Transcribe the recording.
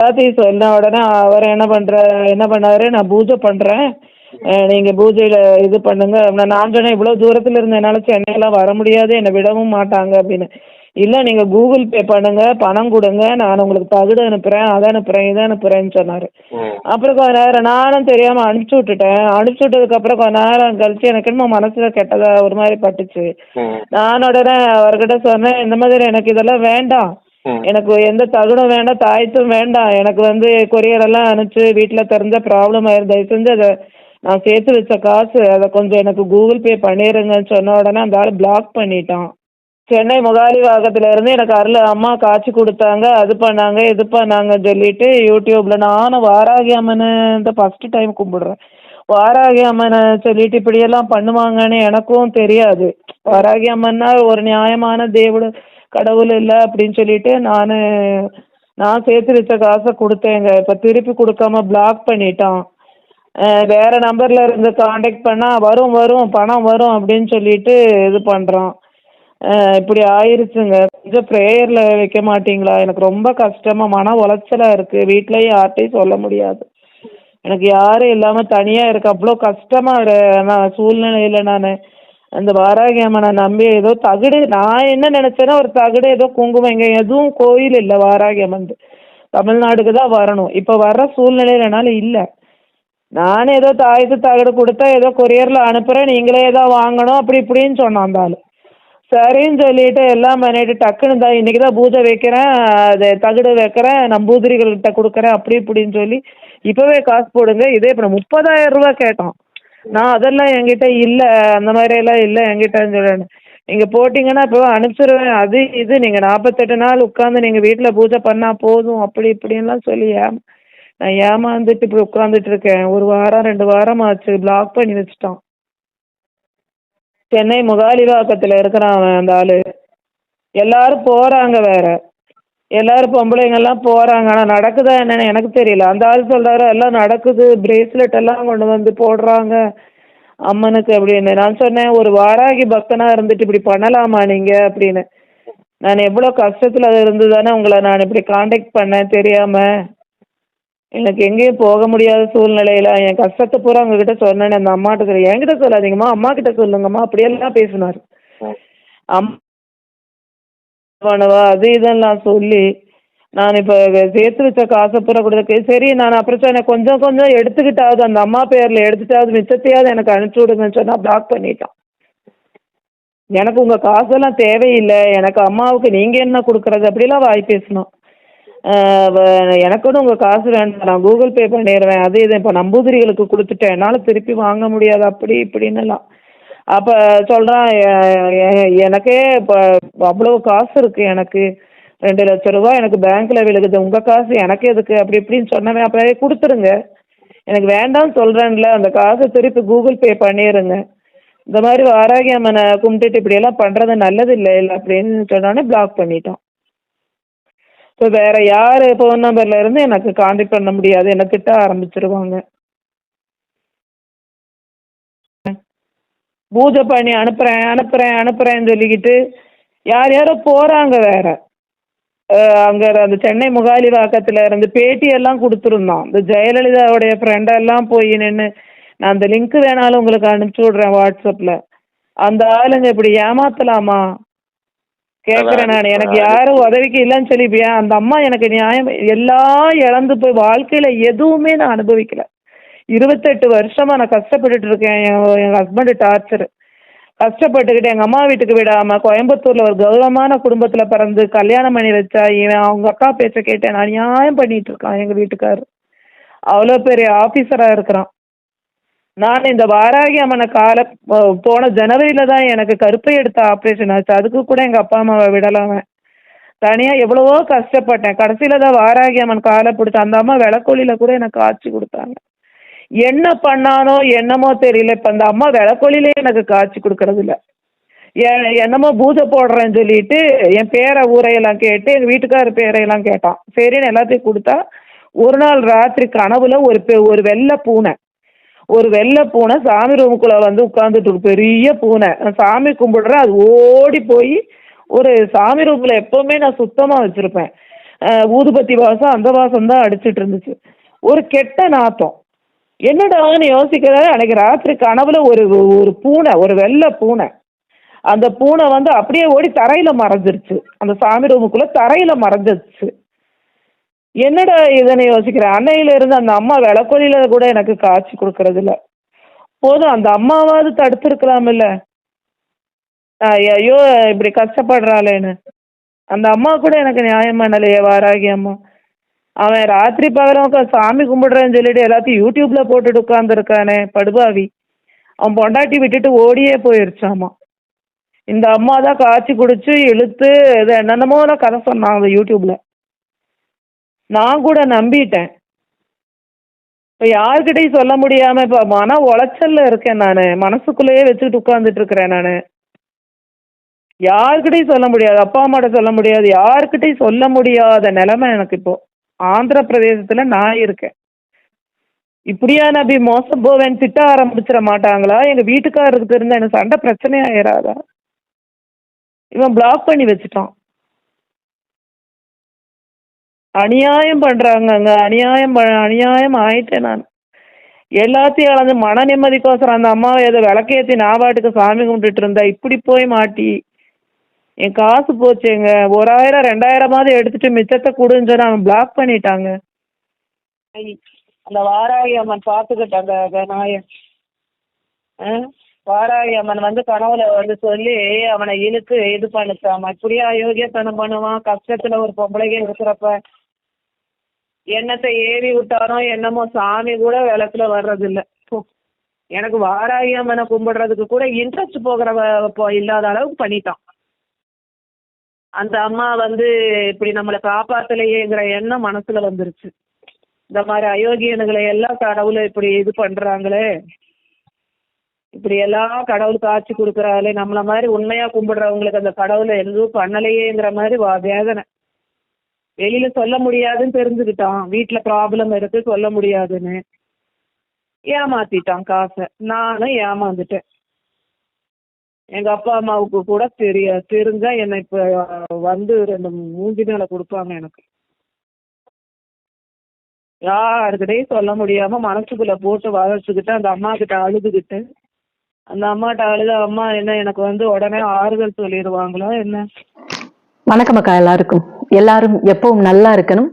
எல்லாத்தையும் சொன்ன உடனே அவர் என்ன பண்ணுற என்ன பண்ணாரு? நான் பூஜை பண்ணுறேன் நீங்கள் பூஜையில் இது பண்ணுங்க. நான் சொன்னேன் இவ்வளோ தூரத்தில் இருந்து என்னால் சென்னையெல்லாம் வர முடியாது. என்னை விடவும் மாட்டாங்க அப்படின்னு. இல்லை நீங்கள் கூகுள் பே பண்ணுங்க பணம் கொடுங்க. நான் உங்களுக்கு தகுடு அனுப்புகிறேன் அதை அனுப்புகிறேன் இதை அனுப்புகிறேன்னு சொன்னார். அப்புறம் கொஞ்ச நேரம் நானும் தெரியாமல் அனுப்பிச்சி விட்டுட்டேன். அனுப்பிச்சி விட்டதுக்கப்புறம் கொஞ்ச நேரம் கழிச்சு எனக்கு என்னமோ மனசில் கெட்டதா ஒரு மாதிரி பட்டுச்சு. நான் உடனே அவர்கிட்ட சொன்னேன் இந்த மாதிரி எனக்கு இதெல்லாம் வேண்டாம். எனக்கு எந்த தகுடும் வேண்டாம் தாயத்தும் வேண்டாம். எனக்கு வந்து கொரியர் எல்லாம் அனுப்பிச்சு வீட்டில் தெரிஞ்ச ப்ராப்ளம் ஆயிரும். தயவு செஞ்சு அதை நான் சேர்த்து வச்ச காசு அதை கொஞ்சம் எனக்கு கூகுள் பே பண்ணிடுங்கன்னு சொன்ன உடனே அந்த ஆள் பிளாக் பண்ணிட்டான். சென்னை முகாலிவாக்கத்துல இருந்து எனக்கு அருள் அம்மா காய்ச்சி கொடுத்தாங்க அது பண்ணாங்க இது பண்ணாங்கன்னு சொல்லிட்டு யூடியூப்ல நானும் வாராகி அம்மனை இந்த ஃபர்ஸ்ட் டைம் கும்பிடுறேன். வாராகி அம்மனை சொல்லிட்டு இப்படியெல்லாம் பண்ணுவாங்கன்னு எனக்கும் தெரியாது. வாராகி அம்மன்னா ஒரு நியாயமான தேவடு கடவுள் இல்லை அப்படின்னு சொல்லிட்டு நான் நான் சேர்த்து வச்ச காசை கொடுத்தேங்க. இப்போ திருப்பி கொடுக்காம பிளாக் பண்ணிட்டான். வேறு வேற நம்பர்ல இருந்து காண்டாக்ட் பண்ணால் வரும் வரும் பணம் வரும் அப்படின்னு சொல்லிட்டு இது பண்ணுறான் இப்படி ஆயிருச்சுங்க. கொஞ்சம் ப்ரேயரில் வைக்க மாட்டிங்களா? எனக்கு ரொம்ப கஷ்டமாக மன உளைச்சலாக இருக்குது வீட்லேயும் யார்கிட்டையும் சொல்ல முடியாது. எனக்கு யாரும் இல்லாமல் தனியாக இருக்கு. அவ்வளோ கஷ்டமாக நான் சூழ்நிலையில் நான். அந்த வாராகி அம்மனை நம்பி ஏதோ தகுடு நான் என்ன நினைச்சேன்னா ஒரு தகுடு ஏதோ குங்குமம் இங்கே எதுவும் கோயில் இல்லை வாராகி அம்மன். தமிழ்நாடுக்கு தான் வரணும். இப்போ வர்ற சூழ்நிலையில் என்னால் இல்லை. நான் ஏதோ தாயத்து தகடு கொடுத்தா ஏதோ கொரியரில் அனுப்புகிறேன் நீங்களே ஏதோ வாங்கணும் அப்படி இப்படின்னு சொன்னான் அந்த ஆள். சரின்னு சொல்லிட்டு எல்லாம் பண்ணிட்டு டக்குன்னு தான் இன்றைக்கி தான் பூஜை வைக்கிறேன் அது தகடு வைக்கிறேன் நம்பூதிரிகள்கிட்ட கொடுக்குறேன் அப்படி இப்படின்னு சொல்லி இப்போவே காசு போடுங்க. இதே இப்போ முப்பதாயிரம் ரூபா கேட்டோம். நான் அதெல்லாம் என்கிட்ட இல்லை அந்த மாதிரியெல்லாம் இல்லை என்கிட்டன்னு சொல்கிறேன் நீங்கள் போட்டிங்கன்னா இப்போ அனுப்பிச்சிருவேன். அது இது நீங்கள் நாற்பத்தெட்டு நாள் உட்காந்து நீங்கள் வீட்டில் பூஜை பண்ணால் போதும் அப்படி இப்படின்லாம் சொல்லி ஏம் நான் ஏமாந்துட்டு இப்படி உட்காந்துட்டு இருக்கேன். ஒரு வாரம் ரெண்டு வாரம் ஆச்சு. பிளாக் பண்ணி வச்சுட்டான். சென்னை முகாலிவாக்கத்தில் இருக்கிறான் அவன் அந்த ஆள். எல்லாரும் போகிறாங்க வேற. எல்லாரும் பொம்பளைங்கெல்லாம் போகிறாங்க ஆனால் நடக்குதா என்னன்னு எனக்கு தெரியல. அந்த ஆள் சொல்கிறாரு எல்லாம் நடக்குது. பிரேஸ்லெட் எல்லாம் கொண்டு வந்து போடுறாங்க. அம்மனுக்கு அப்படின்னு. நான் சொன்னேன் ஒரு வாராகி பக்தனாக இருந்துட்டு இப்படி பண்ணலாமா நீங்கள் அப்படின்னு. நான் எவ்வளோ கஷ்டத்தில் இருந்து தானே உங்களை நான் இப்படி காண்டாக்ட் பண்ணேன் தெரியாமல் எனக்கு எங்கேயும் போக முடியாத சூழ்நிலையில என் கஷ்டத்தை பூரா உங்ககிட்ட சொன்னேன் அந்த அம்மாட்ட சொல்லி என்கிட்ட சொல்லாதீங்கம்மா அம்மா கிட்ட சொல்லுங்கம்மா. அப்படியெல்லாம் பேசினார். ம் அம் பண்ணுவா அது இதெல்லாம் சொல்லி நான் இப்போ சேர்த்து வச்ச காசை பூரா கொடுத்து சரி நான் அப்புறம் சொன்னேன் கொஞ்சம் கொஞ்சம் எடுத்துக்கிட்டாவது அந்த அம்மா பேரில் எடுத்துட்டாவது மிச்சத்தையாவது எனக்கு அனுப்பிச்சி விடுங்கன்னு சொன்னால் பிளாக் பண்ணிட்டான். எனக்கு உங்கள் காசெல்லாம் தேவையில்லை. எனக்கு அம்மாவுக்கு நீங்கள் என்ன கொடுக்குறது? அப்படிலாம் வாய் பேசணும். ஆஹ் உங்கள் காசு வேண்டாம். நான் கூகுள் பே பண்ணிடுவேன் அது இது இப்போ நம்பூதிரிகளுக்கு கொடுத்துட்டேன். என்னால் திருப்பி வாங்க முடியாது. அப்படி இப்படின்னுலாம். அப்போ சொல்கிறான் எனக்கே இப்போ அவ்வளோ காசு இருக்குது எனக்கு. ரெண்டு லட்ச ரூபா எனக்கு பேங்க்கில் விழுகுது. உங்கள் காசு எனக்கு எதுக்கு? அப்படி இப்படின்னு சொன்னவன் அப்போ கொடுத்துருங்க. எனக்கு வேண்டாம்னு சொல்கிறேன்ல அந்த காசை திருப்பி கூகுள் பே பண்ணிடுங்க இந்த மாதிரி வாராகி அம்மனை கும்பிட்டுட்டு இப்படியெல்லாம் பண்ணுறது நல்லது இல்லை இல்லை அப்படின்னு சொன்னோடனே பிளாக் பண்ணிட்டான். இப்போ வேறு யார் ஃபோன் நம்பர்லேருந்து எனக்கு காண்டாக்ட் பண்ண முடியாது. என்னை திட்ட ஆரம்பிச்சிருவாங்க. பூஜை பண்ணி அனுப்புகிறேன் அனுப்புகிறேன் அனுப்புகிறேன்னு சொல்லிக்கிட்டு யார் யாரோ போகிறாங்க வேற. அங்கே அந்த சென்னை முகாலிவாக்கத்தில் இருந்து பேட்டியெல்லாம் கொடுத்துருந்தான். இந்த ஜெயலலிதாவுடைய ஃப்ரெண்டெல்லாம் போய் நின்று நான் அந்த லிங்க் வேணாலும் உங்களுக்கு அனுப்பிச்சி விட்றேன் வாட்ஸ்அப்பில் அந்த ஆளுங்க இப்படி ஏமாத்தலாமா? கேட்குறேன் நான். எனக்கு யாரும் உதவிக்கு இல்லைன்னு சொல்லி அந்த அம்மா எனக்கு நியாயம் எல்லாம் இழந்து போய் வாழ்க்கையில் எதுவுமே நான் அனுபவிக்கல. இருபத்தெட்டு வருஷமா நான் கஷ்டப்பட்டுட்டு இருக்கேன். என் என் ஹஸ்பண்டு டார்ச்சர் கஷ்டப்பட்டுக்கிட்டு எங்கள் அம்மா வீட்டுக்கு விடாமல் கோயம்புத்தூரில் ஒரு கௌரவமான குடும்பத்தில் பிறந்து கல்யாணம் பண்ணி வச்சா இவன் அவங்க அக்கா பேச்சை கேட்டேன் நான் நியாயம் பண்ணிட்டு இருக்கான் எங்கள் வீட்டுக்காரர் அவ்வளோ பெரிய ஆஃபீஸராக இருக்கிறான். நான் இந்த வாராகி அம்மனை கால போன ஜனவரியில தான் எனக்கு கருப்பை எடுத்த ஆப்ரேஷன் ஆச்சு. அதுக்கு கூட எங்கள் அப்பா அம்மாவை விடலாம தனியாக எவ்வளவோ கஷ்டப்பட்டேன். கடைசியில் தான் வாராகி அம்மன் காலை பிடிச்ச அந்த அம்மா விளக்கொலியில கூட எனக்கு காய்ச்சி கொடுத்தாங்க. என்ன பண்ணானோ என்னமோ தெரியல. இப்போ அந்த அம்மா விளக்கொலியிலே எனக்கு காய்ச்சி கொடுக்கறது இல்ல என்னமோ பூஜை போடுறேன்னு சொல்லிட்டு என் பேரை ஊரையெல்லாம் கேட்டு எங்கள் வீட்டுக்காரர் பேரையெல்லாம் கேட்டான். சரின்னு எல்லாத்தையும் கொடுத்தா ஒரு நாள் ராத்திரி கனவுல ஒரு பெ- ஒரு வெள்ளை பூனை. ஒரு வெள்ளை பூனை சாமி ரூமுக்குள்ளே வந்து உட்காந்துட்டு பெரிய பூனை. நான் சாமி கும்பிடுறேன் அது ஓடி போய் ஒரு சாமி ரூமில் எப்போவுமே நான் சுத்தமாக வச்சுருப்பேன். ஊதுபத்தி வாசம் அந்த வாசம் தான் அடிச்சிட்டு இருந்துச்சு. ஒரு கெட்ட நாத்தம். என்னடான்னு யோசிக்கிறாரு? அன்னைக்கு ராத்திரி கனவுல ஒரு ஒரு பூனை ஒரு வெள்ளை பூனை. அந்த பூனை வந்து அப்படியே ஓடி தரையில மறைஞ்சிருச்சு. அந்த சாமி ரூமுக்குள்ள தரையில மறைஞ்சிருச்சு. என்னடா இதுன்னு யோசிக்கிறேன் அன்னையில இருந்து அந்த அம்மா விளக்கொலியில கூட எனக்கு காட்சி கொடுக்கறது இல்ல போதும் அந்த அம்மாவாவது தடுத்துருக்கலாம் இல்ல ஐயோ இப்படி கஷ்டப்படுறாளேன்னு. அந்த அம்மா கூட எனக்கு நியாயம் பண்ணலையே வாராகி அம்மா. அவன் ராத்திரி பகலும் சாமி கும்பிடுறேன்னு சொல்லிட்டு எல்லாத்தையும் யூடியூப்ல போட்டுட்டு உட்காந்துருக்கானே படுபாவி. அவன் பொண்டாட்டி விட்டுட்டு ஓடியே போயிருச்சாமா. இந்த அம்மா தான் காய்ச்சி குடிச்சு இழுத்து இது என்னென்னமோ கதை சொன்னான் அந்த யூடியூப்ல. நான் கூட நம்பிட்டேன். இப்போ யாருக்கிட்டையும் சொல்ல முடியாம இப்போ மன உளைச்சல்ல இருக்கேன் நான். மனசுக்குள்ளேயே வச்சுக்கிட்டு உட்காந்துட்டு இருக்கிறேன் நான். யாருக்கிட்டையும் சொல்ல முடியாது. அப்பா அம்மாட்ட சொல்ல முடியாது. யாருக்கிட்டையும் சொல்ல முடியாத நிலைமை எனக்கு இப்போ. ஆந்திர பிரதேசத்துல நான் இருக்கேன். இப்படியா நபி மோசம் போவேன் திட்ட ஆரம்பிச்சிட மாட்டாங்களா? எங்க வீட்டுக்காரருக்கு தெரிஞ்ச எனக்கு சண்டை பிரச்சனை ஆயிராதா? இவன் பிளாக் பண்ணி வச்சுட்டான். அநியாயம் பண்ணுறாங்கங்க அநியாயம் ப அநியாயம் ஆயிட்டேன் நான். எல்லாத்தையும் அளந்து மன நிம்மதிக்கோசரம் அந்த அம்மாவை ஏதோ விளக்கேத்தி நான் பாட்டுக்கு சாமி கும்பிட்டுட்டு இருந்தா இப்படி போய் மாட்டி. என் காசு போச்சுங்க. ஒரு ஆயிரம் ரெண்டாயிரமாவது எடுத்துட்டு மிச்சத்தை கொடுன்னு சொல்லி அவன் பிளாக் பண்ணிட்டாங்க. ஐ, அந்த வாராகி அம்மன் பார்த்துக்கிட்டாங்க நாய ஆ? வாராகி அம்மன் வந்து கனவுல வந்து சொல்லி அவனை இழுத்து இது பண்ணுச்சாமா. இப்படியே அயோக்கியத்தனம் பண்ணுவான்? கஷ்டத்துல ஒரு பொம்பளைங்க இருக்கிறப்ப என்னத்தை ஏறி விட்டாரோ என்னமோ சாமி கூட விளக்குல வர்றதில்ல. எனக்கு வாராகி அம்மனை கும்பிடுறதுக்கு கூட இன்ட்ரெஸ்ட் போகிற வ- இல்லாத அளவுக்கு பண்ணிட்டான். அந்த அம்மா வந்து இப்படி நம்மளை காப்பாத்தலையேங்கிற எண்ணம் மனசுல வந்துருச்சு. இந்த மாதிரி அயோக்கியனுகளை எல்லாம் கடவுளை இப்படி இது பண்றாங்களே. இப்படி எல்லாம் கடவுள் காட்சி கொடுக்குறாங்களே நம்மள மாதிரி உண்மையா கும்பிடுறவங்களுக்கு அந்த கடவுளை எதுவும் பண்ணலையேங்கிற மாதிரி வா- வேதனை. வெளியில சொல்ல முடியாதுன்னு தெரிஞ்சுக்கிட்டான். வீட்டுல ப்ராப்ளம் இருக்கு சொல்ல முடியாதுன்னு. ஏமாத்திட்டான் காசை. நானும் ஏமாந்துட்டேன். எங்க அப்பா அம்மாவுக்கு கூட தெரிய தெரிஞ்சா என்னை இப்ப வந்து ரெண்டு மூஞ்சி மேல கொடுப்பாங்க எனக்கு. யாருக்கிட்டையும் சொல்ல முடியாம மனசுக்குள்ள போட்டு வளர்த்துக்கிட்டு அந்த அம்மா கிட்ட அழுதுகிட்டு அந்த அம்மாட்ட அழுத அம்மா என்ன எனக்கு வந்து உடனே ஆறுதல் சொல்லிடுவாங்களா என்ன? வணக்கம் அக்கா எல்லாருக்கும். எல்லாரும் எப்பவும் நல்லா இருக்கணும்.